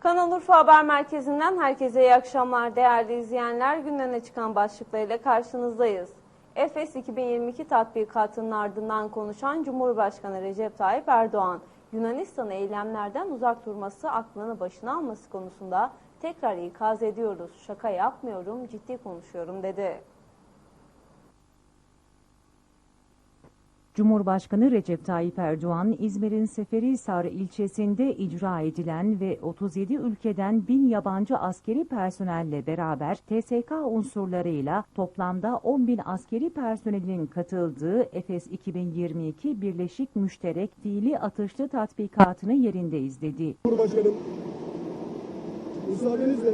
Kanal Urfa Haber Merkezi'nden herkese iyi akşamlar değerli izleyenler. Gündeme çıkan başlıklarıyla karşınızdayız. Efes 2022 tatbikatının ardından konuşan Cumhurbaşkanı Recep Tayyip Erdoğan, Yunanistan'ı eylemlerden uzak durması, aklını başına alması konusunda tekrar ikaz ediyoruz. Şaka yapmıyorum, ciddi konuşuyorum dedi. Cumhurbaşkanı Recep Tayyip Erdoğan, İzmir'in Seferihisar ilçesinde icra edilen ve 37 ülkeden 1000 yabancı askeri personelle beraber TSK unsurlarıyla toplamda 10 bin askeri personelin katıldığı Efes 2022 Birleşik Müşterek Fiili Atışlı Tatbikatını yerinde izledi. Cumhurbaşkanım, müsaadenizle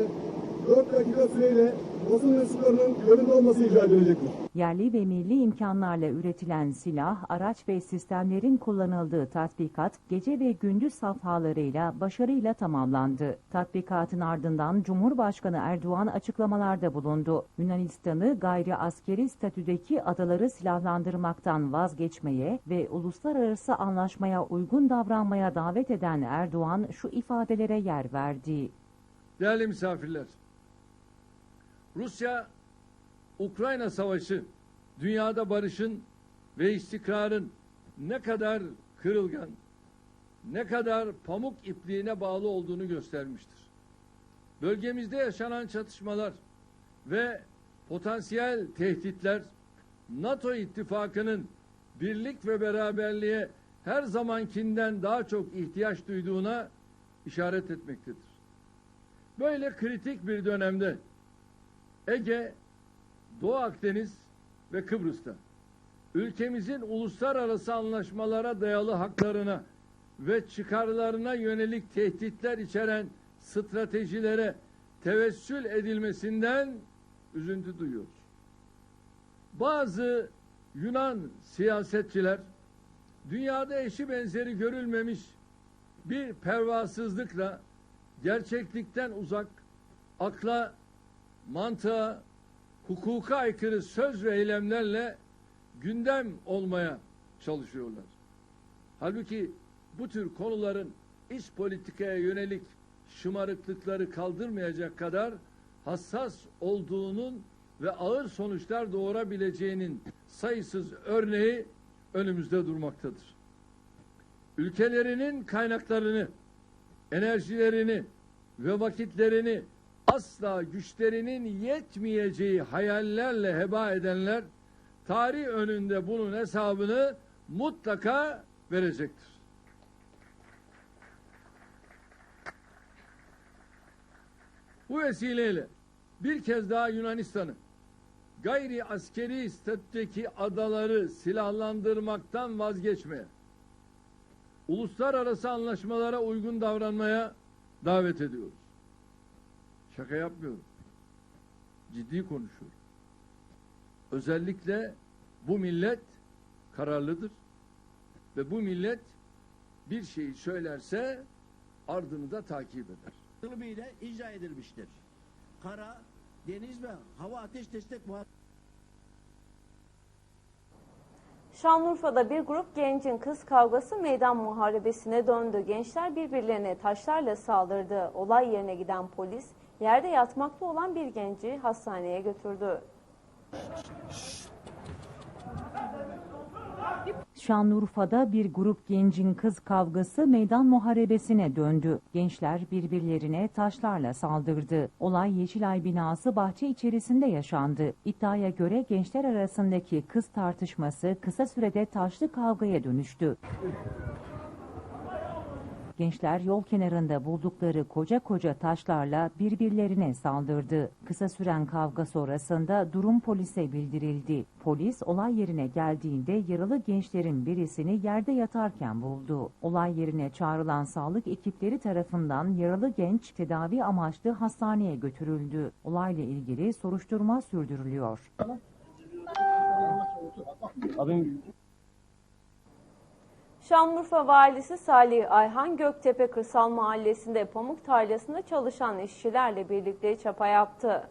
4 dakika süreyle basın mensuplarının önünde olması icra edilecektir. Yerli ve milli imkanlarla üretilen silah, araç ve sistemlerin kullanıldığı tatbikat gece ve gündüz safhalarıyla başarıyla tamamlandı. Tatbikatın ardından Cumhurbaşkanı Erdoğan açıklamalarda bulundu. Yunanistan'ı gayri askeri statüdeki adaları silahlandırmaktan vazgeçmeye ve uluslararası anlaşmaya uygun davranmaya davet eden Erdoğan şu ifadelere yer verdi. Değerli misafirler, Rusya Ukrayna Savaşı dünyada barışın ve istikrarın ne kadar kırılgan, ne kadar pamuk ipliğine bağlı olduğunu göstermiştir. Bölgemizde yaşanan çatışmalar ve potansiyel tehditler NATO ittifakının birlik ve beraberliğe her zamankinden daha çok ihtiyaç duyduğuna işaret etmektedir. Böyle kritik bir dönemde Ege, Doğu Akdeniz ve Kıbrıs'ta ülkemizin uluslararası anlaşmalara dayalı haklarına ve çıkarlarına yönelik tehditler içeren stratejilere tevessül edilmesinden üzüntü duyuyoruz. Bazı Yunan siyasetçiler dünyada eşi benzeri görülmemiş bir pervasızlıkla gerçeklikten uzak, akla, mantığa, hukuka aykırı söz ve eylemlerle gündem olmaya çalışıyorlar. Halbuki bu tür konuların iç politikaya yönelik şımarıklıkları kaldırmayacak kadar hassas olduğunun ve ağır sonuçlar doğurabileceğinin sayısız örneği önümüzde durmaktadır. Ülkelerinin kaynaklarını enerjilerini ve vakitlerini asla güçlerinin yetmeyeceği hayallerle heba edenler tarih önünde bunun hesabını mutlaka verecektir. Bu vesileyle bir kez daha Yunanistan'ı gayri askeri statüdeki adaları silahlandırmaktan vazgeçmeye uluslararası anlaşmalara uygun davranmaya davet ediyoruz. Şaka yapmıyorum. Ciddi konuşuyorum. Özellikle bu millet kararlıdır ve bu millet bir şeyi söylerse ardını da takip eder. ile icra edilmiştir. Kara, deniz ve hava ateş destek muhabbeti Şanlıurfa'da bir grup gencin kız kavgası meydan muharebesine döndü. Gençler birbirlerine taşlarla saldırdı. Olay yerine giden polis yerde yatmakta olan bir genci hastaneye götürdü. Şanlıurfa'da bir grup gencin kız kavgası meydan muharebesine döndü. Gençler birbirlerine taşlarla saldırdı. Olay Yeşilay binası bahçe içerisinde yaşandı. İddiaya göre gençler arasındaki kız tartışması kısa sürede taşlı kavgaya dönüştü. Gençler yol kenarında buldukları koca koca taşlarla birbirlerine saldırdı. Kısa süren kavga sonrasında durum polise bildirildi. Polis olay yerine geldiğinde yaralı gençlerin birisini yerde yatarken buldu. Olay yerine çağrılan sağlık ekipleri tarafından yaralı genç tedavi amaçlı hastaneye götürüldü. Olayla ilgili soruşturma sürdürülüyor. Şanlıurfa Valisi Salih Ayhan Göktepe Kırsal Mahallesi'nde pamuk tarlasında çalışan işçilerle birlikte çapa yaptı.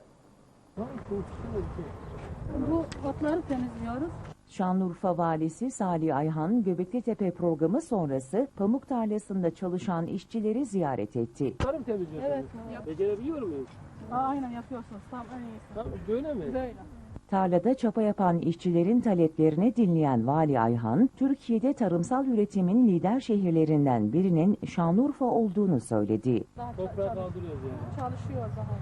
Bu otları temizliyoruz. Şanlıurfa Valisi Salih Ayhan, Göbeklitepe programı sonrası pamuk tarlasında çalışan işçileri ziyaret etti. Tarım temizliyorsunuz. Evet. Becerebiliyor muyum? Aa, aynen yapıyorsunuz. Tam en iyisi. Tamam, böyle mi? Böyle. Tarlada çapa yapan işçilerin taleplerini dinleyen Vali Ayhan, Türkiye'de tarımsal üretimin lider şehirlerinden birinin Şanlıurfa olduğunu söyledi. Toprağı kaldırıyoruz yani. çalışıyor daha.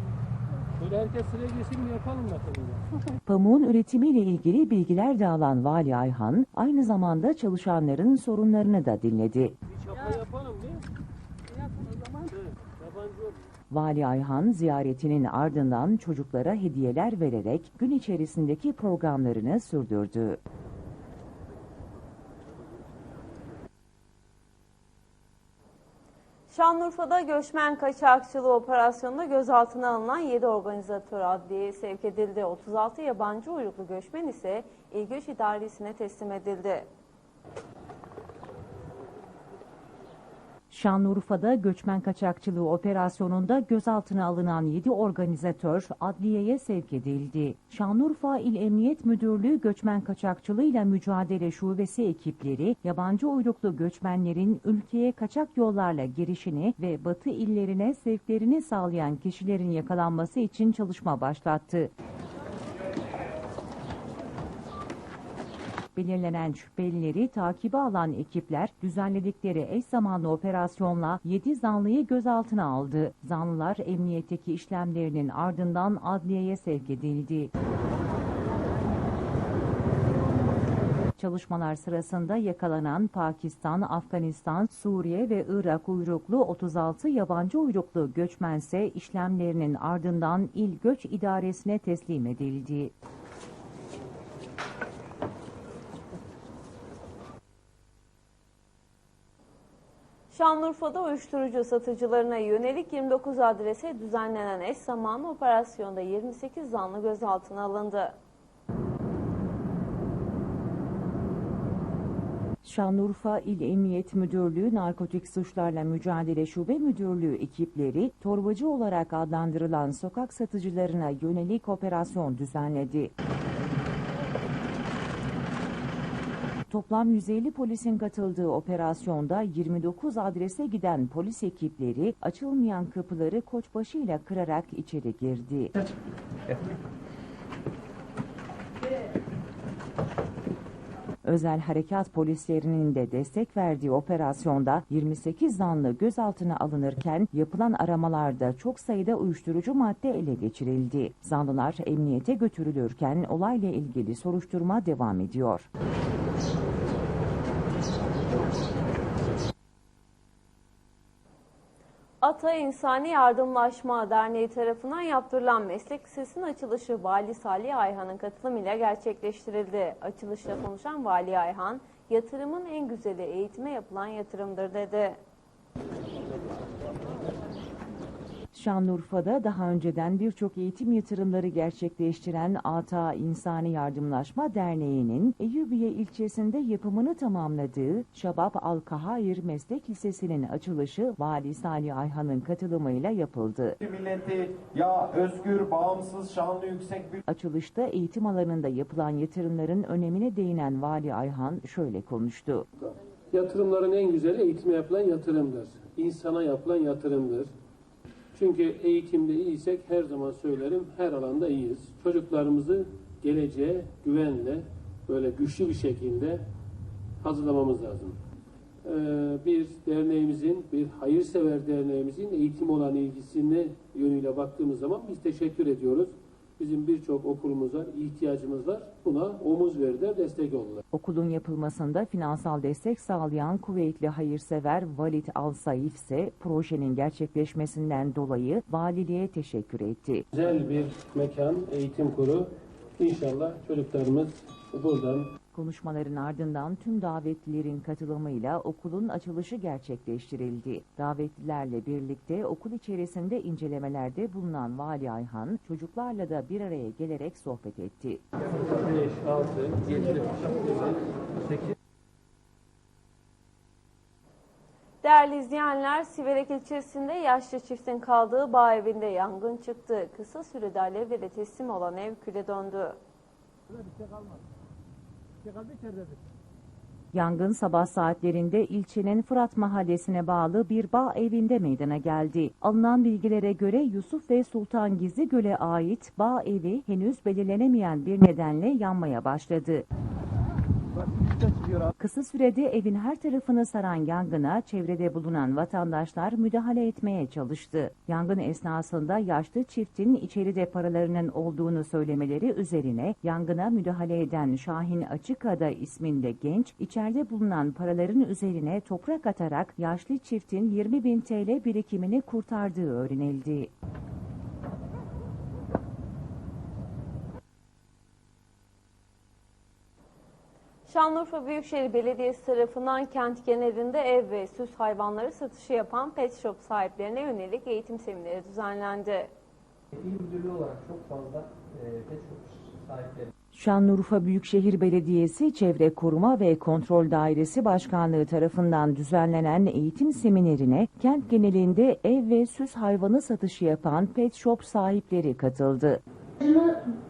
Böyle herkes sıraya girsin mi yapalım bakalım. Pamuğun üretimiyle ilgili bilgiler de alan Vali Ayhan, aynı zamanda çalışanların sorunlarını da dinledi. Bir çapa yapalım mı? Yapın o zaman. Evet. Yabancı yok. Vali Ayhan ziyaretinin ardından çocuklara hediyeler vererek gün içerisindeki programlarını sürdürdü. Şanlıurfa'da göçmen kaçakçılığı operasyonunda gözaltına alınan 7 organizatör adliyeye sevk edildi. 36 yabancı uyruklu göçmen ise İl Göç İdaresi'ne teslim edildi. Şanlıurfa'da göçmen kaçakçılığı operasyonunda gözaltına alınan 7 organizatör adliyeye sevk edildi. Şanlıurfa İl Emniyet Müdürlüğü Göçmen Kaçakçılığıyla Mücadele Şubesi ekipleri yabancı uyruklu göçmenlerin ülkeye kaçak yollarla girişini ve batı illerine sevklerini sağlayan kişilerin yakalanması için çalışma başlattı. Belirlenen şüphelileri takibe alan ekipler düzenledikleri eş zamanlı operasyonla 7 zanlıyı gözaltına aldı. Zanlılar emniyetteki işlemlerinin ardından adliyeye sevk edildi. Çalışmalar sırasında yakalanan Pakistan, Afganistan, Suriye ve Irak uyruklu 36 yabancı uyruklu göçmense işlemlerinin ardından İl Göç İdaresi'ne teslim edildi. Şanlıurfa'da uyuşturucu satıcılarına yönelik 29 adrese düzenlenen eş zamanlı operasyonda 28 zanlı gözaltına alındı. Şanlıurfa İl Emniyet Müdürlüğü Narkotik Suçlarla Mücadele Şube Müdürlüğü ekipleri torbacı olarak adlandırılan sokak satıcılarına yönelik operasyon düzenledi. Toplam 150 polisin katıldığı operasyonda 29 adrese giden polis ekipleri açılmayan kapıları koçbaşıyla kırarak içeri girdi. Özel harekat polislerinin de destek verdiği operasyonda 28 zanlı gözaltına alınırken yapılan aramalarda çok sayıda uyuşturucu madde ele geçirildi. Zanlılar emniyete götürülürken olayla ilgili soruşturma devam ediyor. Ata İnsani Yardımlaşma Derneği tarafından yaptırılan meslek lisesinin açılışı Vali Salih Ayhan'ın katılımıyla gerçekleştirildi. Açılışta konuşan Vali Ayhan, yatırımın en güzeli eğitime yapılan yatırımdır dedi. Şanlıurfa'da daha önceden birçok eğitim yatırımları gerçekleştiren ATA İnsani Yardımlaşma Derneği'nin Eyyubiye ilçesinde yapımını tamamladığı Şabab Alkahayır Meslek Lisesi'nin açılışı Vali Salih Ayhan'ın katılımıyla yapıldı. milleti ya özgür, bağımsız, şanlı, yüksek bir Açılışta eğitim alanında yapılan yatırımların önemine değinen Vali Ayhan şöyle konuştu. Yatırımların en güzeli eğitime yapılan yatırımdır. İnsana yapılan yatırımdır. Çünkü eğitimde iyiysek her zaman söylerim her alanda iyiyiz. Çocuklarımızı geleceğe güvenle böyle güçlü bir şekilde hazırlamamız lazım. Ee, bir derneğimizin, bir hayırsever derneğimizin eğitim olan ilgisini yönüyle baktığımız zaman biz teşekkür ediyoruz. Bizim birçok okulumuz var, ihtiyacımız var. Buna omuz verdiler, destek oldular. Okulun yapılmasında finansal destek sağlayan kuvvetli hayırsever Valit Al Saif ise projenin gerçekleşmesinden dolayı valiliğe teşekkür etti. Güzel bir mekan, eğitim kuru. İnşallah çocuklarımız buradan Konuşmaların ardından tüm davetlilerin katılımıyla okulun açılışı gerçekleştirildi. Davetlilerle birlikte okul içerisinde incelemelerde bulunan Vali Ayhan çocuklarla da bir araya gelerek sohbet etti. 5, 6, 7, 8, Değerli izleyenler, Siverek ilçesinde yaşlı çiftin kaldığı bağ evinde yangın çıktı. Kısa sürede alevlere teslim olan ev küle döndü. Yangın sabah saatlerinde ilçenin Fırat Mahallesi'ne bağlı bir bağ evinde meydana geldi. Alınan bilgilere göre Yusuf ve Sultan Gizligöl'e ait bağ evi henüz belirlenemeyen bir nedenle yanmaya başladı. Kısa sürede evin her tarafını saran yangına çevrede bulunan vatandaşlar müdahale etmeye çalıştı. Yangın esnasında yaşlı çiftin içeride paralarının olduğunu söylemeleri üzerine yangına müdahale eden Şahin Açıkada isminde genç içeride bulunan paraların üzerine toprak atarak yaşlı çiftin 20 bin TL birikimini kurtardığı öğrenildi. Şanlıurfa Büyükşehir Belediyesi tarafından kent genelinde ev ve süs hayvanları satışı yapan pet shop sahiplerine yönelik eğitim semineri düzenlendi. İl müdürlüğü olarak çok fazla e, pet shop sahipleri Şanlıurfa Büyükşehir Belediyesi Çevre Koruma ve Kontrol Dairesi Başkanlığı tarafından düzenlenen eğitim seminerine kent genelinde ev ve süs hayvanı satışı yapan pet shop sahipleri katıldı.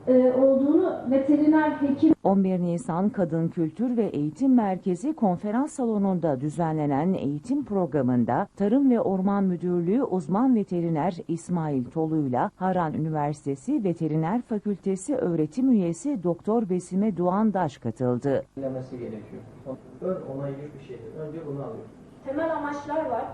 E, olduğunu veteriner hekim 11 Nisan Kadın Kültür ve Eğitim Merkezi konferans salonunda düzenlenen eğitim programında Tarım ve Orman Müdürlüğü uzman veteriner İsmail Tolu'yla Haran Üniversitesi Veteriner Fakültesi öğretim üyesi Doktor Besime Doğandaş katıldı. dinlemesi gerekiyor. Ön onaylı bir şey. Önce bunu alıyoruz. Temel amaçlar var.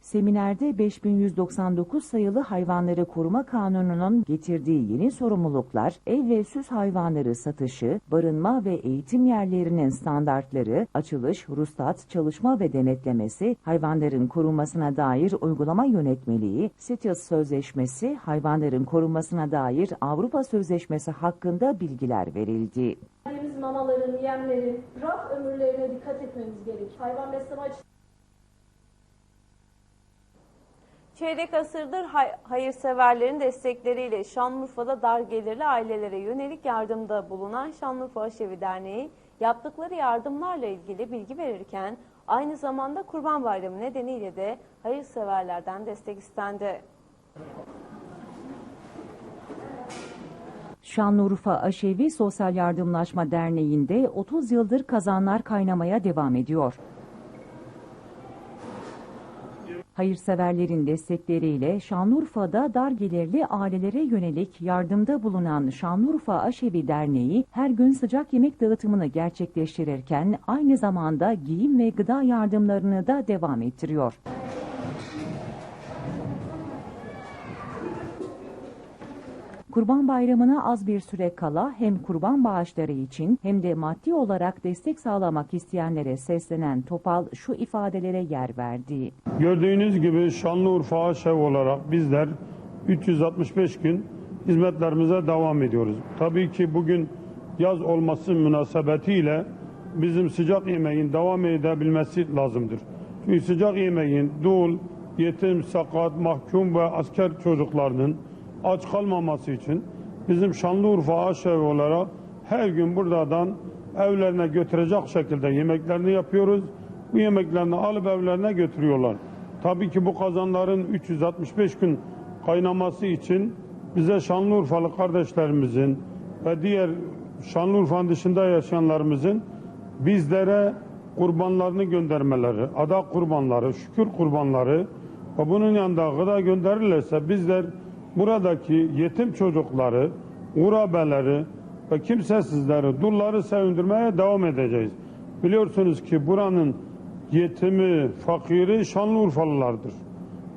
Seminerde 5199 sayılı Hayvanları Koruma Kanunu'nun getirdiği yeni sorumluluklar, ev ve süs hayvanları satışı, barınma ve eğitim yerlerinin standartları, açılış, ruhsat, çalışma ve denetlemesi, hayvanların korunmasına dair uygulama yönetmeliği, CITES Sözleşmesi, hayvanların korunmasına dair Avrupa Sözleşmesi hakkında bilgiler verildi. Verdiğimiz mamaların, yemlerin, raf ömürlerine dikkat etmemiz gerekir. Hayvan besleme açısından Çeyrek asırdır hay- hayırseverlerin destekleriyle Şanlıurfa'da dar gelirli ailelere yönelik yardımda bulunan Şanlıurfa Aşevi Derneği yaptıkları yardımlarla ilgili bilgi verirken aynı zamanda Kurban Bayramı nedeniyle de hayırseverlerden destek istendi. Şanlıurfa Aşevi Sosyal Yardımlaşma Derneği'nde 30 yıldır kazanlar kaynamaya devam ediyor. Hayırseverlerin destekleriyle Şanlıurfa'da dar gelirli ailelere yönelik yardımda bulunan Şanlıurfa Aşevi Derneği her gün sıcak yemek dağıtımını gerçekleştirirken aynı zamanda giyim ve gıda yardımlarını da devam ettiriyor. Kurban Bayramı'na az bir süre kala hem kurban bağışları için hem de maddi olarak destek sağlamak isteyenlere seslenen Topal şu ifadelere yer verdi. Gördüğünüz gibi Şanlıurfa Aşev olarak bizler 365 gün hizmetlerimize devam ediyoruz. Tabii ki bugün yaz olması münasebetiyle bizim sıcak yemeğin devam edebilmesi lazımdır. Çünkü sıcak yemeğin dul, yetim, sakat, mahkum ve asker çocuklarının aç kalmaması için bizim Şanlıurfa Aşev olarak her gün buradan evlerine götürecek şekilde yemeklerini yapıyoruz. Bu yemeklerini alıp evlerine götürüyorlar. Tabii ki bu kazanların 365 gün kaynaması için bize Şanlıurfalı kardeşlerimizin ve diğer Şanlıurfa'nın dışında yaşayanlarımızın bizlere kurbanlarını göndermeleri, adak kurbanları, şükür kurbanları ve bunun yanında gıda gönderirlerse bizler buradaki yetim çocukları, urabeleri ve kimsesizleri, dulları sevindirmeye devam edeceğiz. Biliyorsunuz ki buranın yetimi, fakiri Şanlıurfalılardır.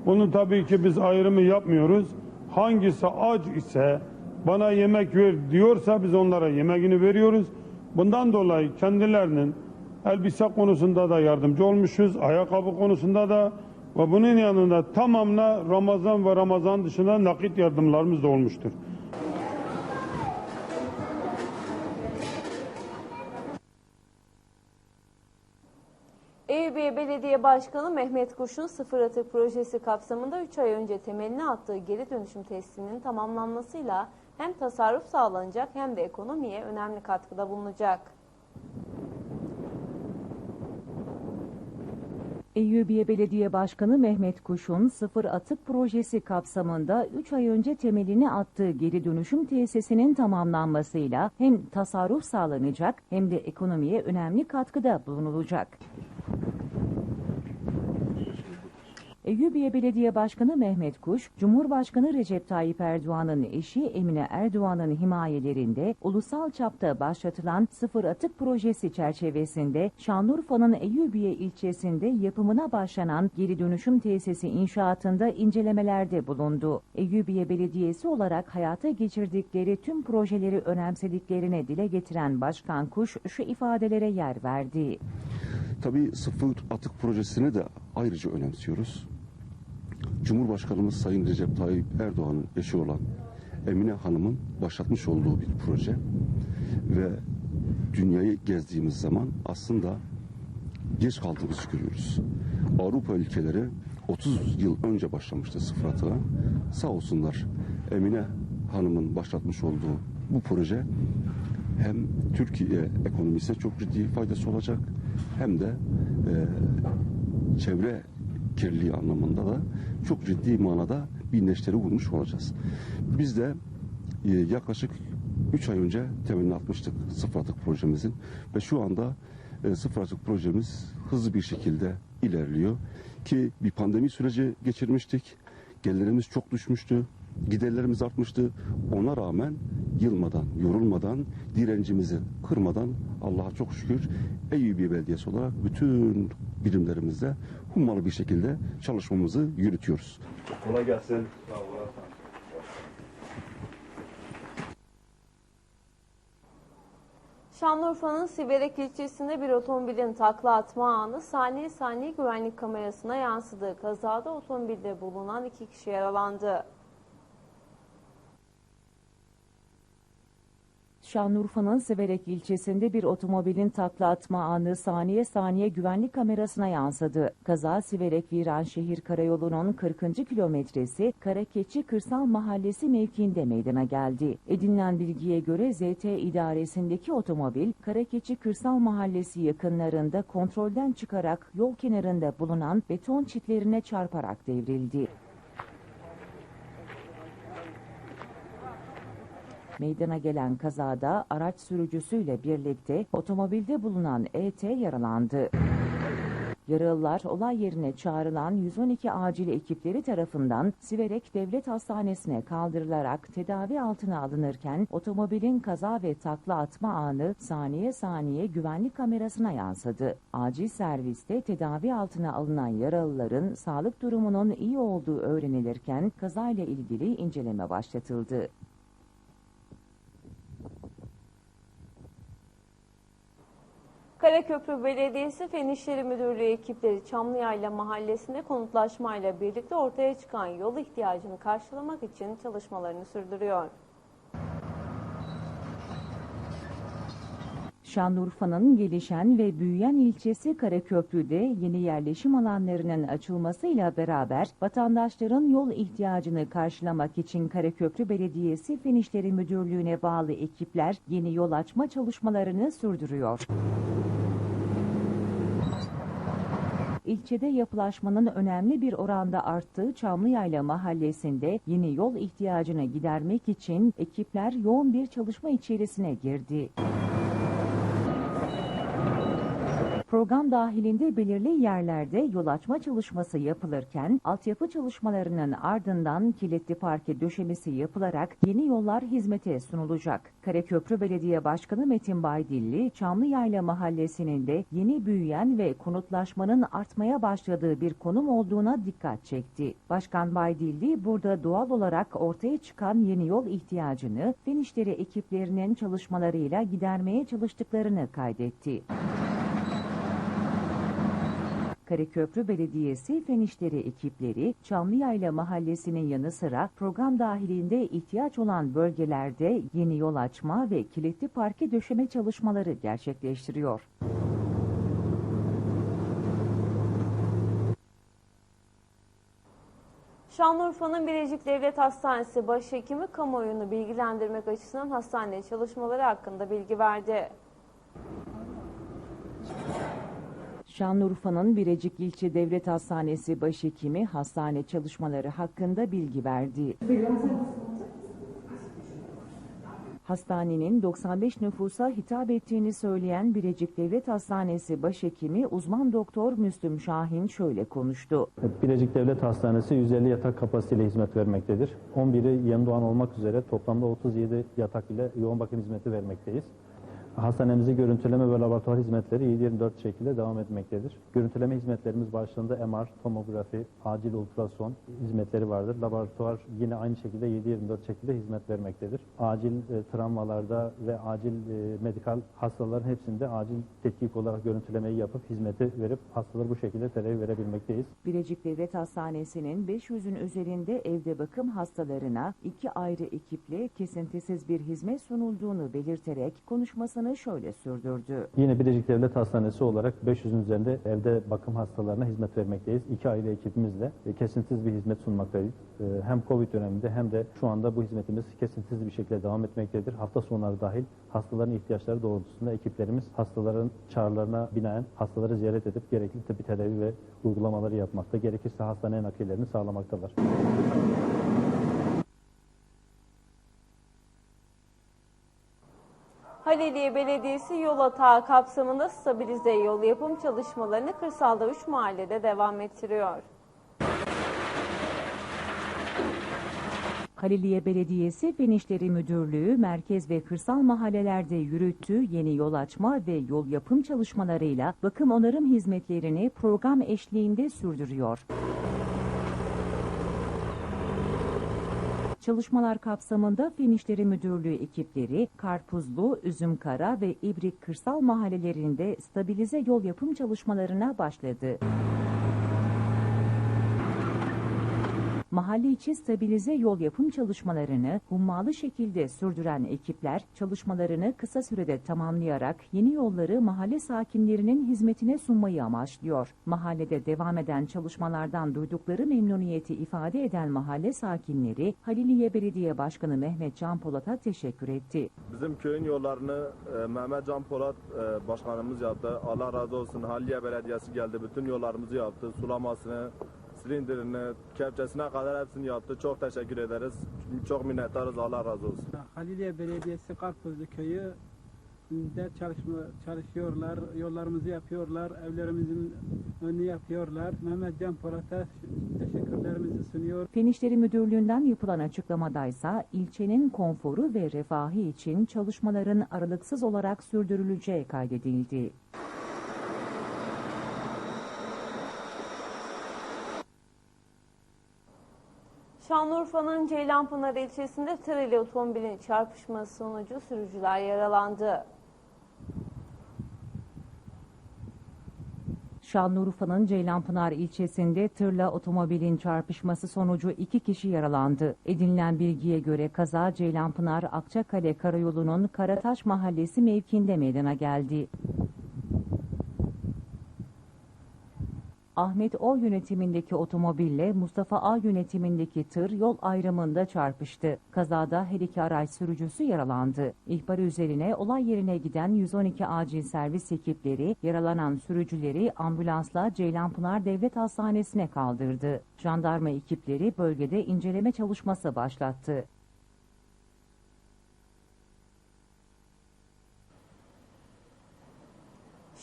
Bunu tabii ki biz ayrımı yapmıyoruz. Hangisi aç ise bana yemek ver diyorsa biz onlara yemeğini veriyoruz. Bundan dolayı kendilerinin elbise konusunda da yardımcı olmuşuz, ayakkabı konusunda da ve bunun yanında tamamına Ramazan ve Ramazan dışında nakit yardımlarımız da olmuştur. Eyüpiye Belediye Başkanı Mehmet Kuş'un sıfır atık projesi kapsamında 3 ay önce temelini attığı geri dönüşüm testinin tamamlanmasıyla hem tasarruf sağlanacak hem de ekonomiye önemli katkıda bulunacak. Eyyubiye Belediye Başkanı Mehmet Kuş'un sıfır atık projesi kapsamında 3 ay önce temelini attığı geri dönüşüm tesisinin tamamlanmasıyla hem tasarruf sağlanacak hem de ekonomiye önemli katkıda bulunulacak. Eyyubiye Belediye Başkanı Mehmet Kuş, Cumhurbaşkanı Recep Tayyip Erdoğan'ın eşi Emine Erdoğan'ın himayelerinde ulusal çapta başlatılan sıfır atık projesi çerçevesinde Şanlıurfa'nın Eyyubiye ilçesinde yapımına başlanan geri dönüşüm tesisi inşaatında incelemelerde bulundu. Eyyubiye Belediyesi olarak hayata geçirdikleri tüm projeleri önemsediklerini dile getiren Başkan Kuş şu ifadelere yer verdi. Tabii sıfır atık projesini de ayrıca önemsiyoruz. Cumhurbaşkanımız Sayın Recep Tayyip Erdoğan'ın eşi olan Emine Hanım'ın başlatmış olduğu bir proje ve dünyayı gezdiğimiz zaman aslında geç kaldığımızı görüyoruz. Avrupa ülkeleri 30 yıl önce başlamıştı sıfır atığa. Sağ olsunlar Emine Hanım'ın başlatmış olduğu bu proje hem Türkiye ekonomisine çok ciddi faydası olacak hem de e, çevre kirliliği anlamında da çok ciddi manada bir neşteri vurmuş olacağız. Biz de e, yaklaşık 3 ay önce temelini atmıştık sıfır atık projemizin ve şu anda e, sıfır atık projemiz hızlı bir şekilde ilerliyor ki bir pandemi süreci geçirmiştik. Gelirlerimiz çok düşmüştü. Giderlerimiz artmıştı. Ona rağmen yılmadan, yorulmadan, direncimizi kırmadan Allah'a çok şükür Eyyubiye Belediyesi olarak bütün birimlerimizde hummalı bir şekilde çalışmamızı yürütüyoruz. Kolay gelsin. Şanlıurfa'nın Siverek ilçesinde bir otomobilin takla atma anı saniye saniye güvenlik kamerasına yansıdı. Kazada otomobilde bulunan iki kişi yaralandı. Şanlıurfa'nın Siverek ilçesinde bir otomobilin takla atma anı saniye saniye güvenlik kamerasına yansıdı. Kaza Siverek Viranşehir Karayolu'nun 40. kilometresi Karakeçi Kırsal Mahallesi mevkiinde meydana geldi. Edinilen bilgiye göre ZT idaresindeki otomobil Karakeçi Kırsal Mahallesi yakınlarında kontrolden çıkarak yol kenarında bulunan beton çitlerine çarparak devrildi. Meydana gelen kazada araç sürücüsüyle birlikte otomobilde bulunan ET yaralandı. Yaralılar olay yerine çağrılan 112 acil ekipleri tarafından Siverek Devlet Hastanesi'ne kaldırılarak tedavi altına alınırken otomobilin kaza ve takla atma anı saniye saniye güvenlik kamerasına yansıdı. Acil serviste tedavi altına alınan yaralıların sağlık durumunun iyi olduğu öğrenilirken kazayla ilgili inceleme başlatıldı. Karaköprü Belediyesi Fen İşleri Müdürlüğü ekipleri Çamlıyayla mahallesinde konutlaşmayla birlikte ortaya çıkan yol ihtiyacını karşılamak için çalışmalarını sürdürüyor. Şanlıurfa'nın gelişen ve büyüyen ilçesi Karaköprü'de yeni yerleşim alanlarının açılmasıyla beraber vatandaşların yol ihtiyacını karşılamak için Karaköprü Belediyesi Fen İşleri Müdürlüğü'ne bağlı ekipler yeni yol açma çalışmalarını sürdürüyor. İlçede yapılaşmanın önemli bir oranda arttığı Çamlıyayla mahallesinde yeni yol ihtiyacını gidermek için ekipler yoğun bir çalışma içerisine girdi. Program dahilinde belirli yerlerde yol açma çalışması yapılırken altyapı çalışmalarının ardından kilitli parke döşemesi yapılarak yeni yollar hizmete sunulacak. Karaköprü Belediye Başkanı Metin Baydilli, Çamlıyayla Mahallesi'nin de yeni büyüyen ve konutlaşmanın artmaya başladığı bir konum olduğuna dikkat çekti. Başkan Baydilli burada doğal olarak ortaya çıkan yeni yol ihtiyacını Fen ekiplerinin çalışmalarıyla gidermeye çalıştıklarını kaydetti. Karaköprü Belediyesi Fen İşleri ekipleri Çamlıyayla Mahallesi'nin yanı sıra program dahilinde ihtiyaç olan bölgelerde yeni yol açma ve kilitli parke döşeme çalışmaları gerçekleştiriyor. Şanlıurfa'nın Bilecik Devlet Hastanesi başhekimi kamuoyunu bilgilendirmek açısından hastane çalışmaları hakkında bilgi verdi. Şanlıurfa'nın Birecik İlçe Devlet Hastanesi başhekimi hastane çalışmaları hakkında bilgi verdi. Hastanenin 95 nüfusa hitap ettiğini söyleyen Birecik Devlet Hastanesi başhekimi uzman doktor Müslüm Şahin şöyle konuştu. Bilecik Devlet Hastanesi 150 yatak kapasiteyle hizmet vermektedir. 11'i yeni doğan olmak üzere toplamda 37 yatak ile yoğun bakım hizmeti vermekteyiz. Hastanemizde görüntüleme ve laboratuvar hizmetleri 7-24 şekilde devam etmektedir. Görüntüleme hizmetlerimiz başlığında MR, tomografi, acil ultrason hizmetleri vardır. Laboratuvar yine aynı şekilde 7-24 şekilde hizmet vermektedir. Acil e, travmalarda ve acil e, medikal hastaların hepsinde acil tetkik olarak görüntülemeyi yapıp hizmeti verip hastaları bu şekilde tedavi verebilmekteyiz. Birecik Devlet Hastanesi'nin 500'ün üzerinde evde bakım hastalarına iki ayrı ekiple kesintisiz bir hizmet sunulduğunu belirterek konuşmasını şöyle sürdürdü. Yine Bilecik Devlet Hastanesi olarak 500'ün üzerinde evde bakım hastalarına hizmet vermekteyiz. İki ayrı ekibimizle e, kesintisiz bir hizmet sunmaktayız. E, Hem Covid döneminde hem de şu anda bu hizmetimiz kesintisiz bir şekilde devam etmektedir. Hafta sonları dahil hastaların ihtiyaçları doğrultusunda ekiplerimiz hastaların çağrılarına binaen hastaları ziyaret edip gerekli tıbbi tedavi ve uygulamaları yapmakta. Gerekirse hastaneye nakillerini sağlamaktalar. Haliliye Belediyesi yol atağı kapsamında stabilize yol yapım çalışmalarını kırsalda 3 mahallede devam ettiriyor. Haliliye Belediyesi Fen İşleri Müdürlüğü merkez ve kırsal mahallelerde yürüttüğü yeni yol açma ve yol yapım çalışmalarıyla bakım onarım hizmetlerini program eşliğinde sürdürüyor. Çalışmalar kapsamında Fen İşleri Müdürlüğü ekipleri Karpuzlu, Üzümkara ve İbrik kırsal mahallelerinde stabilize yol yapım çalışmalarına başladı. Mahalle içi stabilize yol yapım çalışmalarını hummalı şekilde sürdüren ekipler çalışmalarını kısa sürede tamamlayarak yeni yolları mahalle sakinlerinin hizmetine sunmayı amaçlıyor. Mahallede devam eden çalışmalardan duydukları memnuniyeti ifade eden mahalle sakinleri Haliliye Belediye Başkanı Mehmet Can Polat'a teşekkür etti. Bizim köyün yollarını e, Mehmet Can Polat e, başkanımız yaptı. Allah razı olsun. Halliye Belediyesi geldi. Bütün yollarımızı yaptı. Sulamasını, silindirini, kepçesine kadar hepsini yaptı. Çok teşekkür ederiz. Çok minnettarız. Allah razı olsun. Haliliye Belediyesi Karpuzlu Köyü de çalışma, çalışıyorlar, yollarımızı yapıyorlar, evlerimizin önünü yapıyorlar. Mehmet Can Polat'a teşekkürlerimizi sunuyor. Fen İşleri Müdürlüğü'nden yapılan açıklamadaysa ilçenin konforu ve refahı için çalışmaların aralıksız olarak sürdürüleceği kaydedildi. Şanlıurfa'nın Ceylanpınar ilçesinde tır ile otomobilin çarpışması sonucu sürücüler yaralandı. Şanlıurfa'nın Ceylanpınar ilçesinde tırla otomobilin çarpışması sonucu iki kişi yaralandı. Edinilen bilgiye göre kaza Ceylanpınar Akçakale Karayolu'nun Karataş Mahallesi mevkiinde meydana geldi. Ahmet O yönetimindeki otomobille Mustafa A yönetimindeki tır yol ayrımında çarpıştı. Kazada her iki araç sürücüsü yaralandı. İhbar üzerine olay yerine giden 112 acil servis ekipleri yaralanan sürücüleri ambulansla Ceylanpınar Devlet Hastanesi'ne kaldırdı. Jandarma ekipleri bölgede inceleme çalışması başlattı.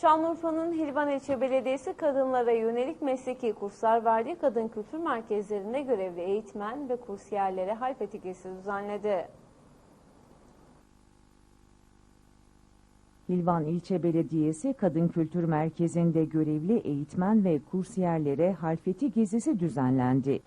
Şanlıurfa'nın Hilvan İlçe Belediyesi kadınlara yönelik mesleki kurslar verdiği kadın kültür merkezlerinde görevli eğitmen ve kursiyerlere halfeti gezisi düzenledi. Hilvan İlçe Belediyesi Kadın Kültür Merkezi'nde görevli eğitmen ve kursiyerlere halfeti gezisi düzenlendi.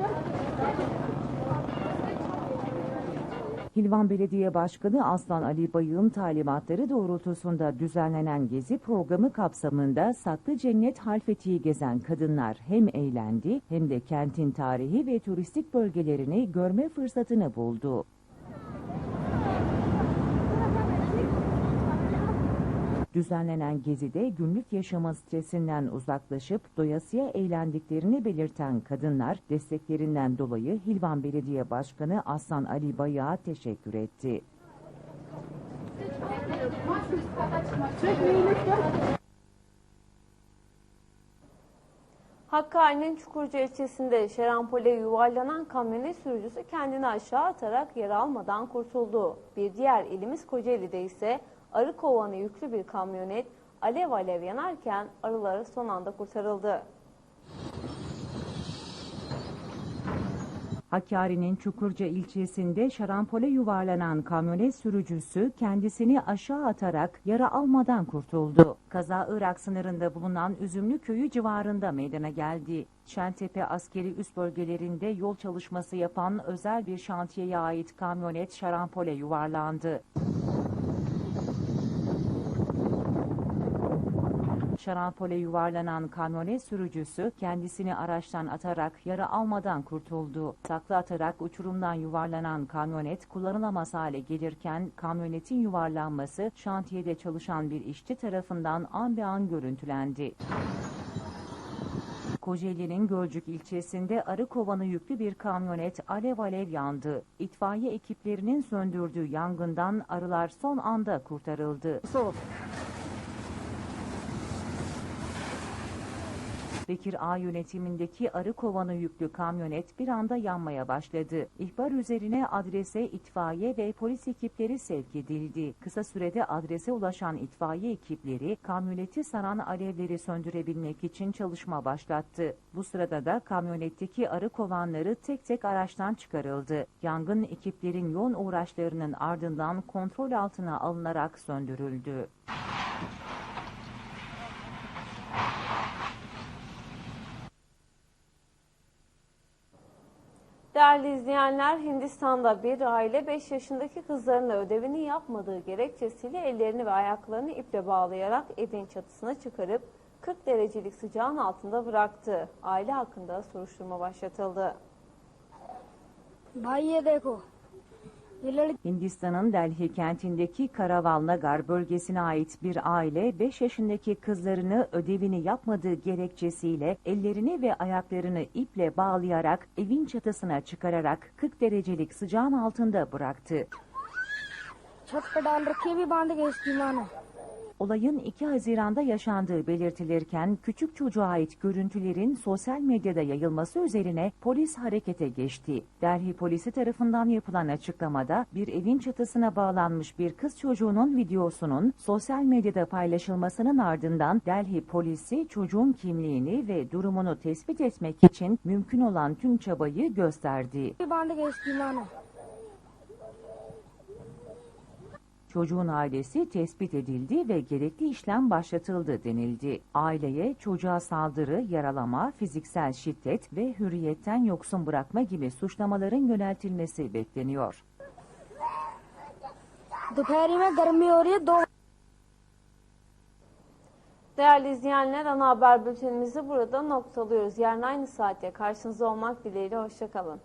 Hilvan Belediye Başkanı Aslan Ali Bayık'ın talimatları doğrultusunda düzenlenen gezi programı kapsamında Saklı Cennet Halfeti'yi gezen kadınlar hem eğlendi hem de kentin tarihi ve turistik bölgelerini görme fırsatını buldu. Düzenlenen gezide günlük yaşama stresinden uzaklaşıp doyasıya eğlendiklerini belirten kadınlar desteklerinden dolayı Hilvan Belediye Başkanı Aslan Ali Bayak'a teşekkür etti. Hakkari'nin Çukurca ilçesinde şerampole yuvarlanan kamyonet sürücüsü kendini aşağı atarak yer almadan kurtuldu. Bir diğer ilimiz Kocaeli'de ise arı kovanı yüklü bir kamyonet alev alev yanarken arıları son anda kurtarıldı. Hakkari'nin Çukurca ilçesinde şarampole yuvarlanan kamyonet sürücüsü kendisini aşağı atarak yara almadan kurtuldu. Kaza Irak sınırında bulunan Üzümlü köyü civarında meydana geldi. Şentepe askeri üst bölgelerinde yol çalışması yapan özel bir şantiyeye ait kamyonet şarampole yuvarlandı. Şarampole yuvarlanan kamyonet sürücüsü kendisini araçtan atarak yara almadan kurtuldu. Takla atarak uçurumdan yuvarlanan kamyonet kullanılamaz hale gelirken kamyonetin yuvarlanması şantiyede çalışan bir işçi tarafından an be an görüntülendi. Kocaeli'nin Gölcük ilçesinde arı kovanı yüklü bir kamyonet alev alev yandı. İtfaiye ekiplerinin söndürdüğü yangından arılar son anda kurtarıldı. Bekir A yönetimindeki arı kovanı yüklü kamyonet bir anda yanmaya başladı. İhbar üzerine adrese itfaiye ve polis ekipleri sevk edildi. Kısa sürede adrese ulaşan itfaiye ekipleri kamyoneti saran alevleri söndürebilmek için çalışma başlattı. Bu sırada da kamyonetteki arı kovanları tek tek araçtan çıkarıldı. Yangın ekiplerin yoğun uğraşlarının ardından kontrol altına alınarak söndürüldü. Değerli izleyenler, Hindistan'da bir aile 5 yaşındaki kızlarının ödevini yapmadığı gerekçesiyle ellerini ve ayaklarını iple bağlayarak evin çatısına çıkarıp 40 derecelik sıcağın altında bıraktı. Aile hakkında soruşturma başlatıldı. Hindistan'ın Delhi kentindeki Karaval Nagar bölgesine ait bir aile 5 yaşındaki kızlarını ödevini yapmadığı gerekçesiyle ellerini ve ayaklarını iple bağlayarak evin çatısına çıkararak 40 derecelik sıcağın altında bıraktı. Olayın 2 Haziran'da yaşandığı belirtilirken küçük çocuğa ait görüntülerin sosyal medyada yayılması üzerine polis harekete geçti. Delhi polisi tarafından yapılan açıklamada bir evin çatısına bağlanmış bir kız çocuğunun videosunun sosyal medyada paylaşılmasının ardından Delhi polisi çocuğun kimliğini ve durumunu tespit etmek için mümkün olan tüm çabayı gösterdi. Çocuğun ailesi tespit edildi ve gerekli işlem başlatıldı denildi. Aileye çocuğa saldırı, yaralama, fiziksel şiddet ve hürriyetten yoksun bırakma gibi suçlamaların yöneltilmesi bekleniyor. Değerli izleyenler, ana haber bültenimizi burada noktalıyoruz. Yarın aynı saatte karşınızda olmak dileğiyle, hoşçakalın.